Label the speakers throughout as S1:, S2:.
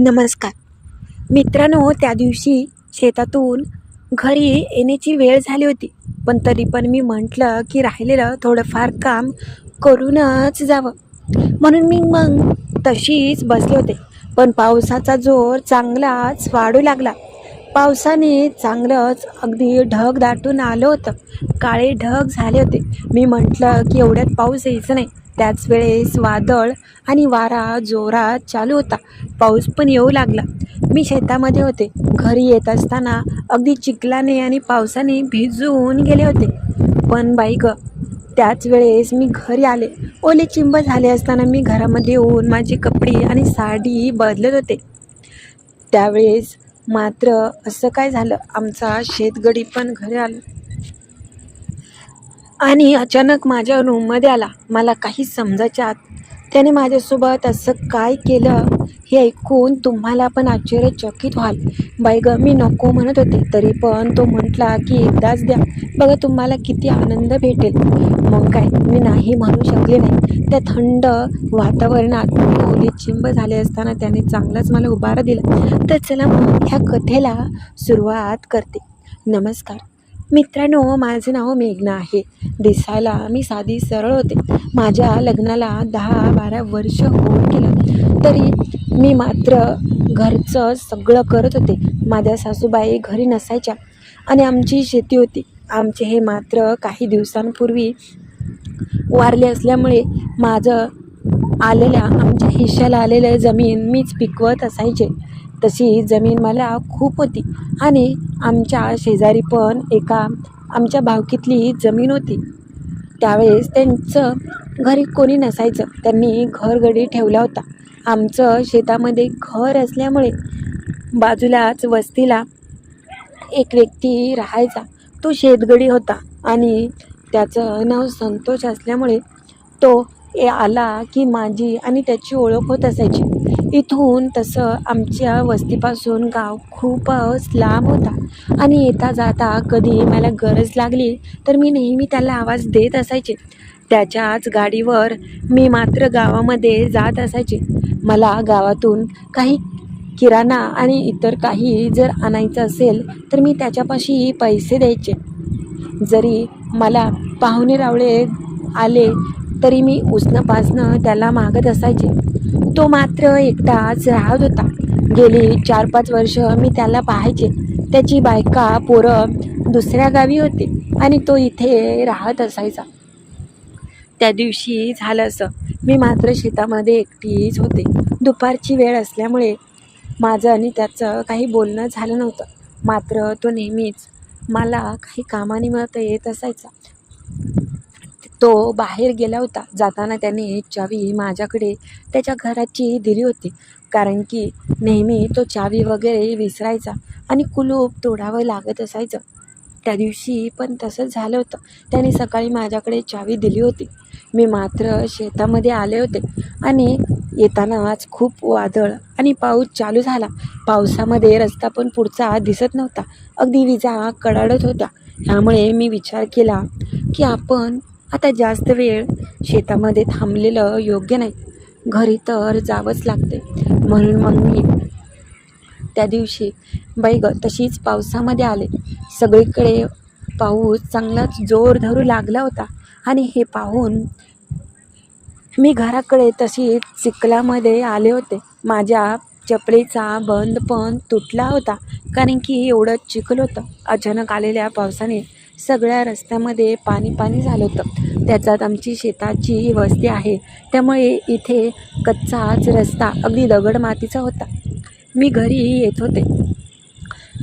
S1: नमस्कार. मित्रांनो त्या दिवशी शेतातून घरी येण्याची वेळ झाली होती. पण तरी पण मी म्हटलं की राहिलेलं थोडंफार काम करूनच जावं. म्हणून मी मग तशीच बसले होते. पण पावसाचा जोर चांगलाच वाढू लागला. पावसाने चांगलंच अगदी ढग दाटून आलं होतं. काळे ढग झाले होते. मी म्हटलं की एवढ्यात पाऊस यायचं नाही. त्याच वेळेस वादळ आणि वारा जोरात चालू होता. पाऊस पण येऊ लागला. मी शेतामध्ये होते. घरी येत असताना अगदी चिखलाने आणि पावसाने भिजून गेले होते. पण बाई ग त्याच वेळेस मी घरी आले. ओले चिंब झाले असताना मी घरामध्ये येऊन माझे कपडे आणि साडी बदलत होते. त्यावेळेस मात्र असं काय झालं? आमचा शेतगडी पण घरी आला. आणि अचानक माझ्या रूममध्ये आला. मला काही समजायच्या आत त्याने माझ्यासोबत असं काय केलं हे ऐकून तुम्हाला पण आश्चर्यचकित व्हाल. बाई मी नको म्हणत होते. तरी पण तो म्हटला की एकदाच द्या. बघा तुम्हाला किती आनंद भेटेल. मग काय? मी नाही म्हणू शकले नाही. त्या थंड वातावरणात मी ओली चिंब झाले असताना त्याने चांगलाच मला उभारा दिला. तर चला मग ह्या कथेला सुरुवात करते. नमस्कार. मित्रांनो माझं नाव मेघना आहे. दिसायला मी साधी सरळ होते. माझ्या लग्नाला दहा बारा वर्ष होऊन गेलं. तरी मी मात्र घरचं सगळं करत होते. माझ्या सासूबाई घरी नसायच्या आणि आमची शेती होती. आमचे हे मात्र काही दिवसांपूर्वी वारले असल्यामुळे माझं आलेल्या आमच्या हिश्याला आलेलं जमीन मीच पिकवत असायचे. तशी जमीन मला खूप होती. आणि आमच्या शेजारी पण एका आमच्या भावकीतली जमीन होती. त्यावेळेस त्यांचं घरी कोणी नसायचं. त्यांनी घरगडी ठेवला होता. आमचं शेतामध्ये घर असल्यामुळे बाजूलाच वस्तीला एक व्यक्ती राहायचा. तो शेतगडी होता आणि त्याचं नाव संतोष असल्यामुळे तो ए आला की माझी आणि त्याची ओळख होत असायची. इथून तसं आमच्या वस्तीपासून गाव खूपच लांब होता. आणि येता जाता कधी मला गरज लागली तर मी नेहमी त्याला आवाज देत असायचे. त्याच्याच गाडीवर मी मात्र गावामध्ये जात असायचे. मला गावातून काही किराणा आणि इतर काही जर आणायचं असेल तर मी त्याच्यापाशी पैसे द्यायचे. जरी मला पाहुणे रावळे आले तरी मी उसणं पासणं त्याला मागत असायचे. तो मात्र एकटाच राहत होता. गेली चार पाच वर्ष मी त्याला पाहायचे. त्याची बायका पोरं दुसऱ्या गावी होती आणि तो इथे राहत असायचा. त्या दिवशी झालं असं. मी मात्र शेतामध्ये एकटीच होते. दुपारची वेळ असल्यामुळे माझं आणि त्याचं काही बोलणं झालं नव्हतं. मात्र तो नेहमीच मला काही कामानिमित्त येत असायचा. तो बाहेर गेला होता. जाताना त्याने चावी माझ्याकडे त्याच्या घराची दिली होती. कारण की नेहमी तो चावी वगैरे विसरायचा आणि कुलूप तोडावं लागत असायचं. त्या दिवशी पण तसंच झालं होतं. त्याने सकाळी माझ्याकडे चावी दिली होती. मी मात्र शेतामध्ये आले होते आणि येतानाच खूप वादळ आणि पाऊस चालू झाला. पावसामध्ये रस्ता पण पुढचा दिसत नव्हता. अगदी विजा कडाडत होत्या. ह्यामुळे मी विचार केला की आपण आता जास्त वेळ शेतामध्ये थांबलेलं योग्य नाही. घरी तर जावंच लागते म्हणून मग मी त्या दिवशी बाई ग तशीच पावसामध्ये आले. सगळीकडे पाऊस चांगलाच जोर धरू लागला होता आणि हे पाहून मी घराकडे तशीच चिखलामध्ये आले होते. माझ्या चपलेचा बंद पण तुटला होता कारण की एवढं चिखल होतं. अचानक आलेल्या पावसाने सगळ्या रस्त्यामध्ये पाणी पाणी झालं होतं. त्याच्यात आमची शेताची वस्ती आहे. त्यामुळे इथे कच्चाच रस्ता अगदी दगड मातीचा होता. मी घरी येत होते.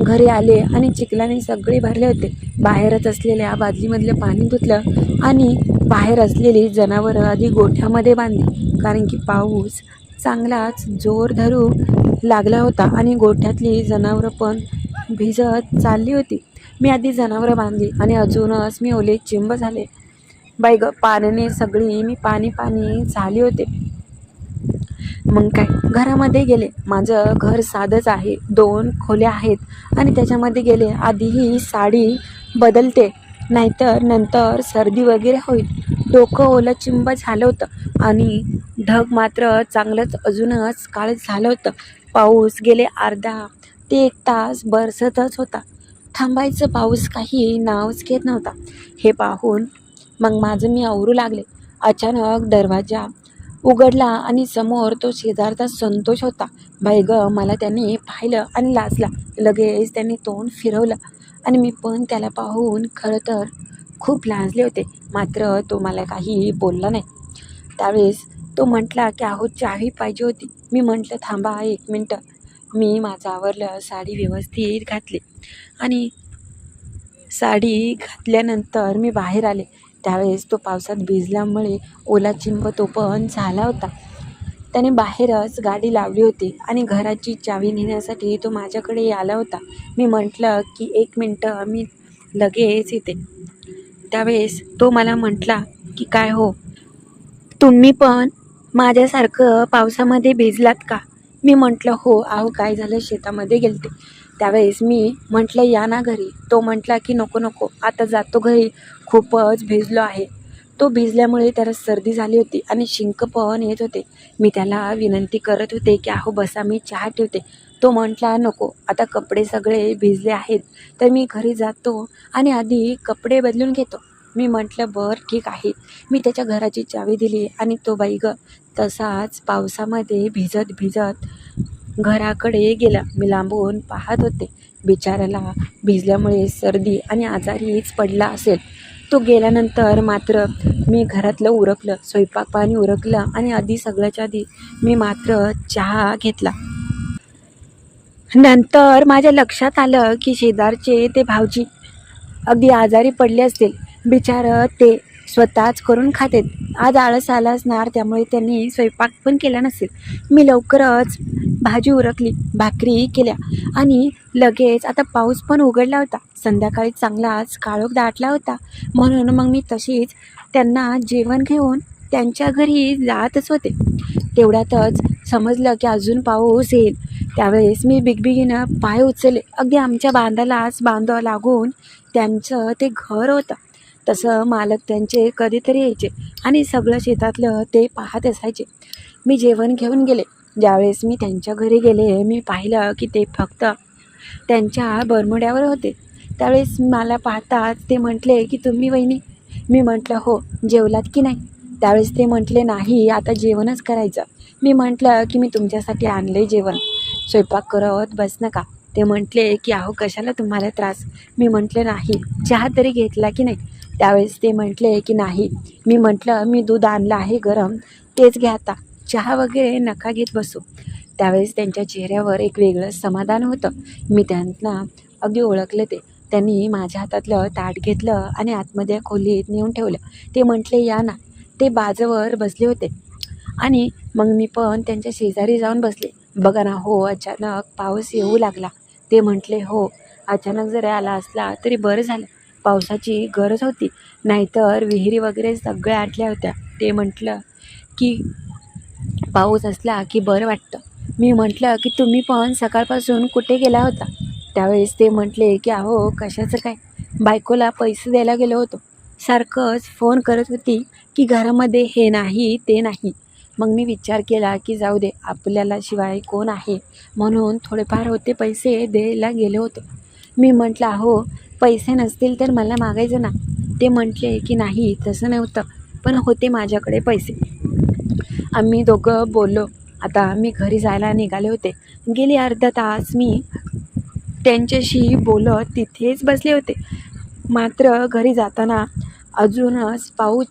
S1: घरी आले आणि चिखलाने सगळे भरले होते. बाहेरच असलेल्या बादलीमधलं पाणी धुतलं आणि बाहेर असलेली जनावरं आधी गोठ्यामध्ये बांधली. कारण की पाऊस चांगलाच जोर धरू लागला होता आणि गोठ्यातली जनावरं पण भिजत चालली होती. मी आधी जनावरं बांधली आणि अजूनच मी ओले चिंब झाले. बाई ग पाण्याने सगळी मी पाणी पाणी झाली होते. मग काय? घरामध्ये गेले. माझं घर साधंच आहे. दोन खोल्या आहेत आणि त्याच्यामध्ये गेले. आधी ही साडी बदलते नाहीतर नंतर सर्दी वगैरे होईल. डोकं ओलं चिंब झालं होतं आणि ढग मात्र चांगलंच अजूनच काळ झालं होतं. पाऊस गेले अर्धा ते एक तास बरसतच होता. थांबायचं पाऊस काही नावच घेत नव्हता. हे पाहून मग माझं मी आवरू लागले. अचानक दरवाजा उघडला आणि समोर तो शेजारचा संतोष होता. बाई ग मला त्याने पाहिलं आणि लाजला. लगेच त्यांनी तोंड फिरवलं आणि मी पण त्याला पाहून खरं तर खूप लाजले होते. मात्र तो मला काही बोलला नाही. त्यावेळेस तो म्हटला की अहो चावी पाहिजे होती. मी म्हटलं थांबा एक मिनटं. मी माझं आवरलं साडी व्यवस्थित घातली. आणि साडी घातल्यानंतर मी बाहेर आले. त्यावेळेस तो पावसात भिजल्यामुळे ओला चिंब तो पण झाला होता. त्याने बाहेरच गाडी लावली होती आणि घराची चावी नेण्यासाठी तो माझ्याकडे आला होता. मी म्हटलं की एक मिनटं मी लगेच येते. त्यावेळेस तो मला म्हटला की काय हो? तुम्ही पण माझ्यासारखं पावसामध्ये भिजलात का? मी म्हटलं हो अहो काय झालं? शेतामध्ये गेलते. त्यावेळेस मी म्हटलं या ना घरी. तो म्हटला की नको नको आता जातो घरी. खूपच भिजलो आहे. तो भिजल्यामुळे त्याला सर्दी झाली होती आणि शिंक पण येत होते. मी त्याला विनंती करत होते की अहो बसा मी चहा ठेवते. तो म्हटला नको आता कपडे सगळे भिजले आहेत. तर मी घरी जातो आणि आधी कपडे बदलून घेतो. मी म्हटलं बरं ठीक आहे. मी त्याच्या घराची चावी दिली आणि तो बाई ग तसाच पावसामध्ये भिजत भिजत घराकडे गेला. मी लांबून पाहत होते. बिचाऱ्याला भिजल्यामुळे सर्दी आणि आजारीच पडला असेल. तो गेल्यानंतर मात्र मी घरातलं उरकलं स्वयंपाक पाणी उरकलं आणि आधी सगळ्याच्या आधी मी मात्र चहा घेतला. नंतर माझ्या लक्षात आलं की शेजारचे ते भाऊजी अगदी आजारी पडले असतील. बिचारं ते स्वतःच करून खातेत. आज आळस आला असणार त्यामुळे त्यांनी स्वयंपाक पण केला नसेल. मी लवकरच भाजी उरकली भाकरी केल्या आणि लगेच आता पाऊस पण उघडला होता. संध्याकाळी चांगलाच काळोख दाटला होता. म्हणून मग मी तशीच त्यांना जेवण घेऊन त्यांच्या घरी जातच होते. तेवढ्यातच समजलं की अजून पाऊस येईल. त्यावेळेस मी बिगबिगीनं पाय उचलले. अगदी आमच्या बांधालाच बांधावं लागून त्यांचं ते घर होतं. तसं मालक त्यांचे कधीतरी यायचे आणि सगळं शेतातलं ते पाहत असायचे. मी जेवण घेऊन गेले. ज्यावेळेस मी त्यांच्या घरी गेले मी पाहिलं की ते फक्त त्यांच्या बरमुड्यावर होते. त्यावेळेस मला पाहताच ते म्हटले की तुम्ही वहिनी? मी म्हटलं हो जेवलात की नाही? त्यावेळेस ते म्हटले नाही आता जेवणच करायचं. मी म्हटलं की मी तुमच्यासाठी आणले जेवण. स्वयंपाक करत बस नका. ते म्हटले की अहो कशाला तुम्हाला त्रास? मी म्हटले नाही चहा तरी घेतला की नाही? त्यावेळेस ते म्हटले की नाही मी म्हटलं मी दूध आणलं आहे गरम तेच घ्या आता चहा वगैरे नका घेत बसू. त्यावेळेस त्यांच्या चेहऱ्यावर एक वेगळं समाधान होतं. मी त्यांना अगदी ओळखले ते. त्यांनी माझ्या हातातलं ताट घेतलं आणि आतमध्ये खोलीत नेऊन ठेवलं. ते म्हटले या ना. ते बाजूवर बसले होते. आणि मग मी पण त्यांच्या शेजारी जाऊन बसले. बघा ना हो अचानक पाऊस येऊ लागला. ते म्हटले हो अचानक जरी आला असला तरी बरं झालं. पावसाची गरज होती. नाहीतर विहिरी वगैरे सगळ्या आटल्या होत्या. ते म्हटलं की पाऊस असला की बरं वाटतं. मी म्हटलं की तुम्ही पण सकाळपासून कुठे गेला होता? त्यावेळेस ते म्हटले की अहो कशाचं काय? बायकोला पैसे द्यायला गेलो होतो. सारखंच फोन करत होती की घरामध्ये हे नाही ते नाही. मग मी विचार केला की जाऊ दे आपल्याला शिवाय कोण आहे? म्हणून थोडेफार होते पैसे द्यायला गेले होते. मी म्हटलं अहो पैसे नसतील तर मला मागायचं ना. ते म्हटले की नाही तसं नव्हतं. पण होते माझ्याकडे पैसे. आम्ही दोघं बोललो. आता मी घरी जायला निघाले होते. गेली अर्धा तास मी त्यांच्याशी बोलत तिथेच बसले होते. मात्र घरी जाताना अजूनच पाऊस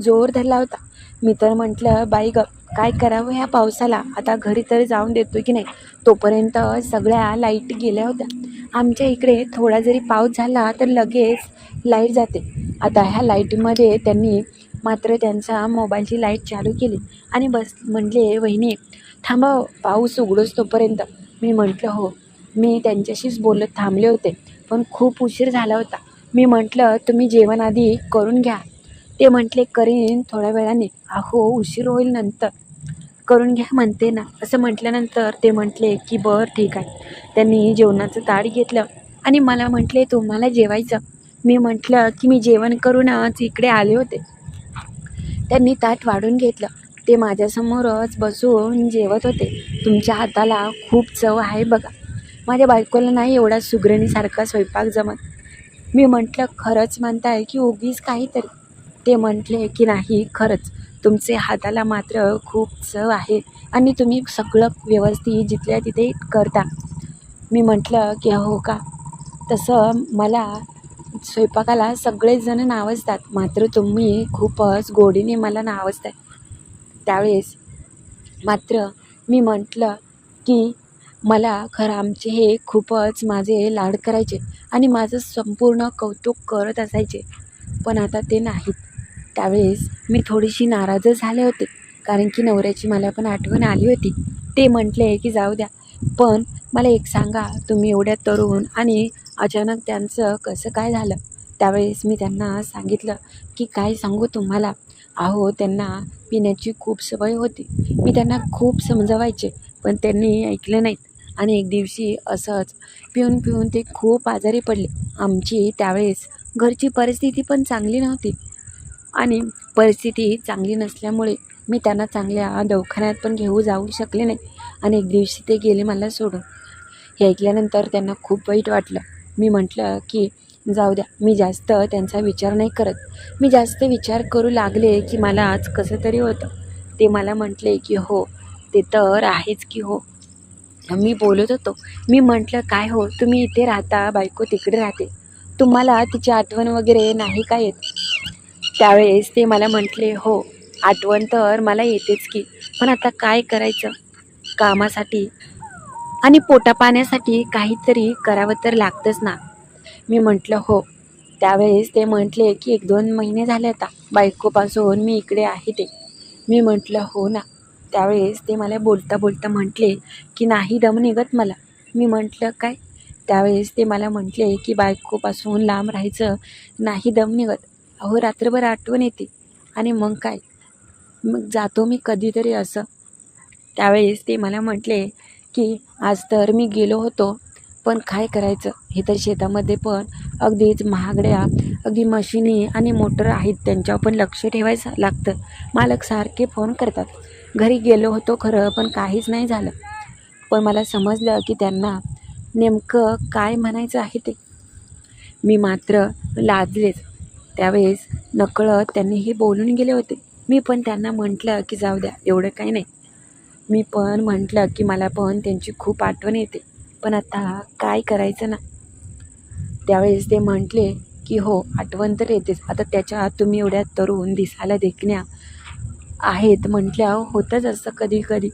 S1: जोर धरला होता. मी तर म्हटलं बाई ग काय करावं ह्या पावसाला? आता घरी तर जाऊन देतो की नाही? तोपर्यंत सगळ्या लाइट गेल्या होत्या. आमच्या इकडे थोडा जरी पाऊस झाला तर लगेच लाइट जाते. आता ह्या लाईटमध्ये त्यांनी मात्र त्यांचा मोबाईलची लाइट चालू केली आणि बस म्हणले वहिनी थांबा हो, पाऊस उघडोच तोपर्यंत मी म्हटलं हो. मी त्यांच्याशीच बोलत थांबले होते पण खूप उशीर झाला होता. मी म्हटलं तुम्ही जेवण आधी करून घ्या. ते म्हटले करीन थोड्या वेळाने. अहो उशीर होईल नंतर. करून घ्या म्हणते ना. असं म्हटल्यानंतर ते म्हटले की बरं ठीक आहे. त्यांनी जेवणाचं ताट घेतलं आणि मला म्हटले तुम्हाला जेवायचं. मी म्हटलं की मी जेवण करूनच इकडे आले होते. त्यांनी ताट वाढून घेतलं. ते माझ्यासमोरच बसून जेवत होते. तुमच्या हाताला खूप चव आहे बघा. माझ्या बायकोला नाही एवढा सुगरणीसारखा स्वयंपाक जमत. मी म्हटलं खरंच म्हणताय की उगीच काहीतरी. ते म्हटले की नाही खरंच तुमचे हाताला मात्र खूप चव आहे आणि तुम्ही सगळं व्यवस्थित जिथल्या तिथे करता. मी म्हटलं की हो का? तसं मला स्वयंपाकाला सगळेजण नावजतात मात्र तुम्ही खूपच गोडीने मला नावजताय. त्यावेळेस मात्र मी म्हटलं की मला खरं आमचे हे खूपच माझे लाड करायचे आणि माझं संपूर्ण कौतुक करत असायचे. पण आता ते नाहीत. त्यावेळेस मी थोडीशी नाराजच झाले होते. कारण की नवऱ्याची मला पण आठवण आली होती. ते म्हटले की जाऊ द्या. पण मला एक सांगा. तुम्ही एवढ्या तरुण आणि अचानक त्यांचं कसं काय झालं? त्यावेळेस मी त्यांना सांगितलं की काय सांगू तुम्हाला? अहो त्यांना पिण्याची खूप सवय होती. मी त्यांना खूप समजवायचे पण त्यांनी ऐकलं नाहीत. आणि एक दिवशी असंच पिऊन पिऊन ते खूप आजारी पडले. आमची त्यावेळेस घरची परिस्थिती पण चांगली नव्हती. आणि परिस्थिती चांगली नसल्यामुळे मी त्यांना चांगल्या दवाखान्यात पण घेऊ जाऊ शकले नाही. आणि एक दिवशी ते गेले मला सोडून. हे ऐकल्यानंतर त्यांना खूप वाईट वाटलं. मी म्हटलं की जाऊ द्या मी जास्त त्यांचा विचार नाही करत. मी जास्त विचार करू लागले की मला आज कसं तरी होतं. ते मला म्हटले की हो ते तर आहेच की हो. मी बोलत होतो. मी म्हटलं काय हो तुम्ही इथे राहता बायको तिकडे राहते. तुम्हाला तिची आठवण वगैरे नाही का येत? त्यावेळेस ते मला म्हटले हो आठवण तर मला येतेच की पण आता काय करायचं? कामासाठी आणि पोटापाण्यासाठी काहीतरी करावं तर लागतंच ना. मी म्हटलं हो. त्यावेळेस ते म्हटले की एक दोन महिने झाले आता बायकोपासून मी इकडे आहे ते. मी म्हटलं हो ना. त्यावेळेस ते मला बोलता बोलता म्हटले की नाही दम निघत मला. मी म्हटलं काय? त्यावेळेस ते मला म्हटले की बायकोपासून लांब राहायचं नाही दम निघत. अहो रात्रभर आठवण येते. आणि मग काय? मग जातो मी कधीतरी असं. त्यावेळेस ते मला म्हटले की आज तर मी गेलो होतो पण काय करायचं? हे तर शेतामध्ये पण अगदीच महागड्या अगदी मशिनी आणि मोटर आहेत. त्यांच्यावर पण लक्ष ठेवायचं लागतं. मालक सारखे फोन करतात. घरी गेलो होतो खरं पण काहीच नाही झालं. पण मला समजलं की त्यांना नेमकं काय म्हणायचं आहे ते. मी मात्र लाजलेच. त्यावेळेस नकळत त्यांनी हे बोलून गेले होते. मी पण त्यांना म्हटलं की जाऊ द्या एवढं काही नाही. मी पण म्हटलं की मला पण त्यांची खूप आठवण येते. पण आता काय करायचं ना? त्यावेळेस ते म्हटले की हो आठवण तर येतेच. आता त्याच्यात तुम्ही एवढ्या तरुण दिसायला देखण्या आहेत म्हटल्या होतंच असं कधी कधी.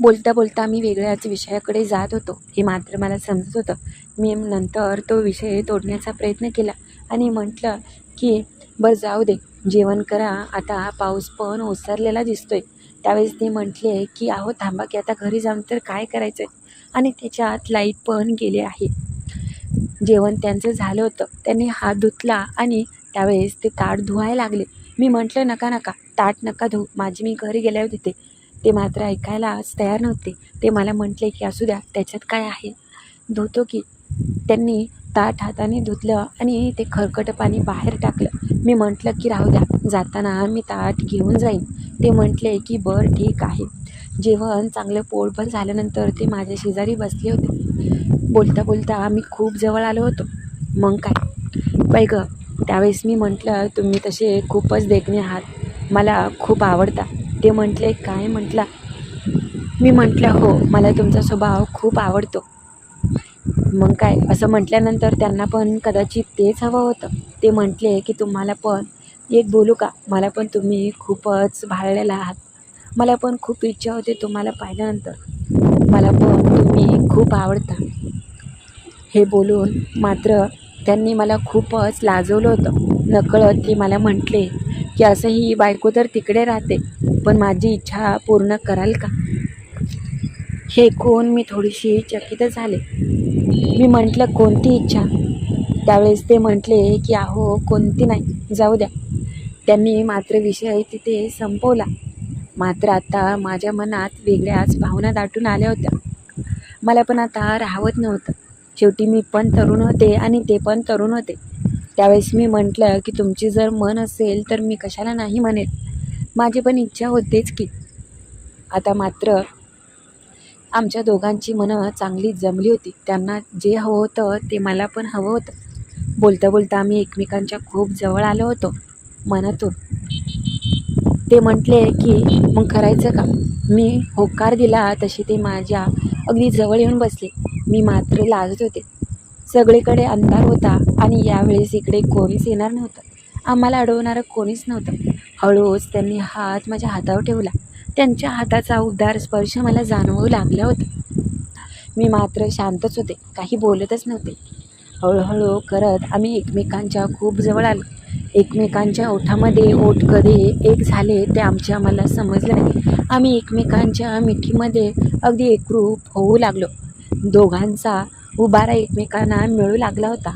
S1: बोलता बोलता मी वेगळ्याच विषयाकडे जात होतो. हे मात्र मला समजत होतं. मी नंतर तो विषय तोडण्याचा प्रयत्न केला. आणि म्हटलं की बरं जाऊ दे. जेवण करा. आता पाऊस पण ओसरलेला दिसतोय. त्यावेळेस ते म्हटले की अहो थांबा की. आता घरी जाऊन तर काय करायचं आहे आणि त्याच्यात लाइट पण गेले आहे. जेवण त्यांचं झालं होतं. त्यांनी हात धुतला आणि त्यावेळेस ते ताट धुवायला लागले. मी म्हटलं नका नका. ताट नका धुऊ. माझी मी घरी गेल्यावर तिथे ते मात्र ऐकायलाच तयार नव्हते. ते मला म्हटले की असू द्या. त्याच्यात काय आहे? धुतो की. त्यांनी ताट हाताने धुतलं आणि ते खरकटं पाणी बाहेर टाकलं. मी म्हटलं की राहू द्या. जाताना मी ताट घेऊन जाईन. ते म्हटले की बरं ठीक आहे. जेवण चांगलं पोटभर झाल्यानंतर ते माझ्या शेजारी बसले होते. बोलता बोलता आम्ही खूप जवळ आलो होतो. मग काय? बाई गं त्यावेळेस मी म्हटलं तुम्ही तसे खूपच देखणे आहात. मला खूप आवडता. ते म्हटले काय म्हटला? मी म्हटलं हो मला तुमचा स्वभाव खूप आवडतो. मग काय? असं म्हटल्यानंतर त्यांना पण कदाचित तेच हवं होतं. ते म्हटले की तुम्हाला पण एक बोलू का? मला पण तुम्ही खूपच भाळलेला आहात. मला पण खूप इच्छा होते तुम्हाला पाहिल्यानंतर. मला पण तुम्ही खूप आवडता. हे बोलून मात्र त्यांनी मला खूपच लाजवलं होतं. नकळत ते मला म्हटले की असं ही बायको तर तिकडे राहते पण माझी इच्छा पूर्ण कराल का? हे ऐकून मी थोडीशी चकित झाले. मी म्हटलं कोणती इच्छा? त्यावेळेस ते म्हटले की अहो कोणती नाही. जाऊ द्या. त्यांनी मात्र विषय तिथे संपवला. मात्र आता माझ्या मनात वेगळ्याच भावना दाटून आल्या होत्या. मला पण आता राहवत नव्हतं. शेवटी मी पण तरुण होते आणि ते पण तरुण होते. त्यावेळेस मी म्हटलं की तुमची जर मन असेल तर मी कशाला नाही म्हणेल? माझी पण इच्छा होतेच की. आता मात्र आमच्या दोघांची मनं चांगली जमली होती. त्यांना जे हवं होतं ते मला पण हवं होतं. बोलता बोलता आम्ही एकमेकांच्या खूप जवळ आलो होतो मनातून. ते म्हटले की मग करायचं का? मी होकार दिला तशी ते माझ्या अगदी जवळ येऊन बसले. मी मात्र लाजत होते. सगळीकडे अंधार होता आणि यावेळेस इकडे कोणीच येणार नव्हतं. आम्हाला अडवणारं कोणीच नव्हतं. हळूच त्यांनी हात माझ्या हातावर ठेवला. त्यांच्या हाताचा उदार स्पर्श मला जाणवू लागला होता मी मात्र शांतच होते. काही बोलतच नव्हते. हळूहळू करत आम्ही एकमेकांच्या खूप जवळ आलो. एकमेकांच्या ओठामध्ये ओठ कधी एक झाले ते आमच्या मला समजलं नाही. आम्ही एकमेकांच्या मिठीमध्ये अगदी एकरूप होऊ लागलो. दोघांचा उभारा एकमेकांना मिळू लागला होता.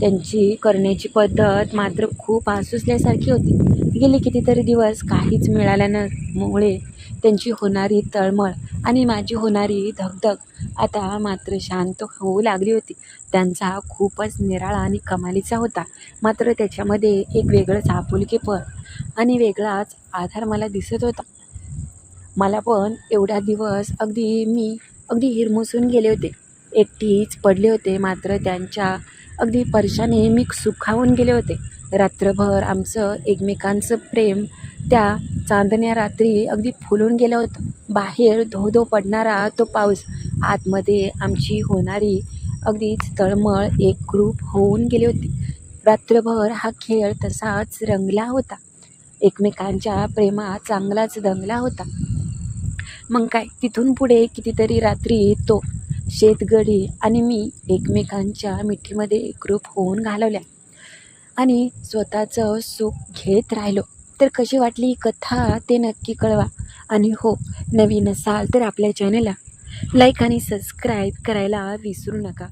S1: त्यांची करण्याची पद्धत मात्र खूप आसुसल्यासारखी होती. गेले कितीतरी दिवस काहीच मिळाल्यामुळे त्यांची होणारी तळमळ आणि माझी होणारी धगधग. आता मात्र शांत होऊ लागली होती. त्यांचा खूपच निराळा आणि कमालीचा होता. मात्र त्याच्यामध्ये एक वेगळंच आपुलकीपण आणि वेगळाच आधार मला दिसत होता. मला पण एवढा दिवस अगदी मी अगदी हिरमुसून गेले होते. एकटीच पडले होते. मात्र त्यांच्या अगदी परशाने मी सुखावून गेले होते. रात्रभर आमचं एकमेकांचं प्रेम त्या चांदण्या रात्री अगदी फुलून गेलं होतं. बाहेर धो धो पडणारा तो पाऊस आतमध्ये आमची होणारी अगदीच तळमळ एकरूप होऊन गेली होती. रात्रभर हा खेळ तसाच रंगला होता. एकमेकांच्या प्रेमात चांगलाच दंगला होता. मग काय? तिथून पुढे कितीतरी रात्री तो शेतगडी आणि मी एकमेकांच्या मिठीमध्ये एकरूप होऊन घालवल्या. आणि स्वतःचं सुख घेत राहिलो. तर कशी वाटली ही कथा ते नक्की कळवा. आणि हो नवीन असाल तर आपल्या चॅनलला लाईक आणि सबस्क्राईब करायला विसरू नका.